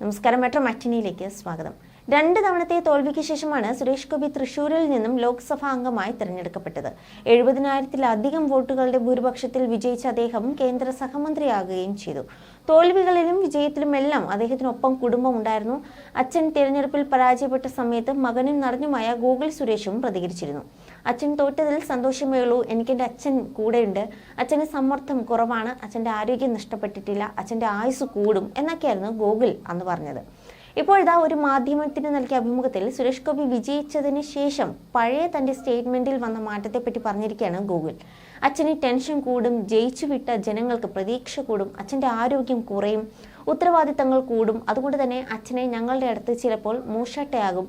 നമസ്കാരം മെട്രോ മറ്റിനിയിലേക്ക് സ്വാഗതം. രണ്ട് തവണത്തെ തോൽവിക്ക് ശേഷമാണ് സുരേഷ് ഗോപി തൃശൂരിൽ നിന്നും ലോക്സഭാ അംഗമായി തിരഞ്ഞെടുക്കപ്പെട്ടത്. എഴുപതിനായിരത്തിലധികം വോട്ടുകളുടെ ഭൂരിപക്ഷത്തിൽ വിജയിച്ച അദ്ദേഹം കേന്ദ്ര സഹമന്ത്രിയാകുകയും ചെയ്തു. തോൽവികളിലും വിജയത്തിലുമെല്ലാം അദ്ദേഹത്തിനൊപ്പം കുടുംബം ഉണ്ടായിരുന്നു. അച്ഛൻ തിരഞ്ഞെടുപ്പിൽ പരാജയപ്പെട്ട സമയത്ത് മകനും നടനുമായ ഗൂഗിൾ സുരേഷും പ്രതികരിച്ചിരുന്നു. അച്ഛൻ തോറ്റതിൽ സന്തോഷമേ ഉള്ളൂ. എനിക്ക് എന്റെ അച്ഛൻ കൂടെയുണ്ട്. അച്ഛന് സമ്മർദ്ദം കുറവാണ്. അച്ഛന്റെ ആരോഗ്യം നഷ്ടപ്പെട്ടിട്ടില്ല. അച്ഛന്റെ ആയുസ് കൂടും എന്നൊക്കെയായിരുന്നു ഗൂഗിൾ അന്ന് പറഞ്ഞത്. ഇപ്പോൾ ഇതാ ഒരു മാധ്യമത്തിന് നൽകിയ അഭിമുഖത്തിൽ സുരേഷ് ഗോപി വിജയിച്ചതിന് ശേഷം പഴയ തന്റെ സ്റ്റേറ്റ്മെന്റിൽ വന്ന മാറ്റത്തെപ്പറ്റി പറഞ്ഞിരിക്കുകയാണ് ഗൂഗിൾ. അച്ഛന് ടെൻഷൻ കൂടും ജയിച്ചു വിട്ട ജനങ്ങൾക്ക് പ്രതീക്ഷ കൂടും അച്ഛന്റെ ആരോഗ്യം കുറയും ഉത്തരവാദിത്തങ്ങൾ കൂടും. അതുകൊണ്ട് തന്നെ അച്ഛനെ ഞങ്ങളുടെ അടുത്ത് ചിലപ്പോൾ മൂഷട്ടയാകും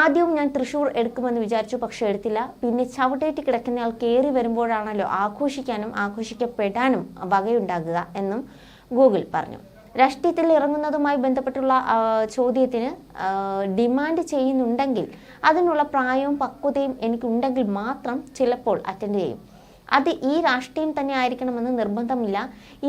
ആദ്യവും ഞാൻ തൃശ്ശൂർ എടുക്കുമെന്ന് വിചാരിച്ചു പക്ഷെ എടുത്തില്ല. പിന്നെ ചവിട്ടേറ്റി കിടക്കുന്നയാൾ കയറി വരുമ്പോഴാണല്ലോ ആഘോഷിക്കാനും ആഘോഷിക്കപ്പെടാനും വകയുണ്ടാകുക എന്നും ഗൂഗിൾ പറഞ്ഞു. രാഷ്ട്രീയത്തിൽ ഇറങ്ങുന്നതുമായി ബന്ധപ്പെട്ടുള്ള ചോദ്യത്തിന് ഡിമാൻഡ് ചെയ്യുന്നുണ്ടെങ്കിൽ അതിനുള്ള പ്രായവും പക്വതയും എനിക്കുണ്ടെങ്കിൽ മാത്രം ചിലപ്പോൾ അറ്റൻഡ് ചെയ്യും. അത് ഈ രാഷ്ട്രീയം തന്നെ ആയിരിക്കണമെന്ന് നിർബന്ധമില്ല.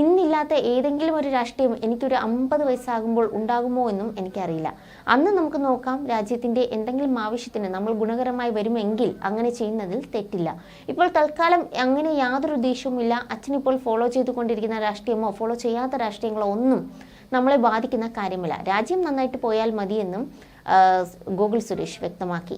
ഇന്നില്ലാത്ത ഏതെങ്കിലും ഒരു രാഷ്ട്രീയം എനിക്കൊരു അമ്പത് വയസ്സാകുമ്പോൾ ഉണ്ടാകുമോ എന്നും എനിക്കറിയില്ല. അന്ന് നമുക്ക് നോക്കാം രാജ്യത്തിന്റെ എന്തെങ്കിലും ആവശ്യത്തിന് നമ്മൾ ഗുണകരമായി വരുമെങ്കിൽ അങ്ങനെ ചെയ്യുന്നതിൽ തെറ്റില്ല. ഇപ്പോൾ തൽക്കാലം അങ്ങനെ യാതൊരു ഉദ്ദേശവുമില്ല. അച്ഛനിപ്പോൾ ഫോളോ ചെയ്തുകൊണ്ടിരിക്കുന്ന രാഷ്ട്രീയമോ ഫോളോ ചെയ്യാത്ത രാഷ്ട്രീയങ്ങളോ ഒന്നും നമ്മളെ ബാധിക്കുന്ന കാര്യമില്ല. രാജ്യം നന്നായിട്ട് പോയാൽ മതിയെന്നും ഗോകുൽ സുരേഷ് വ്യക്തമാക്കി.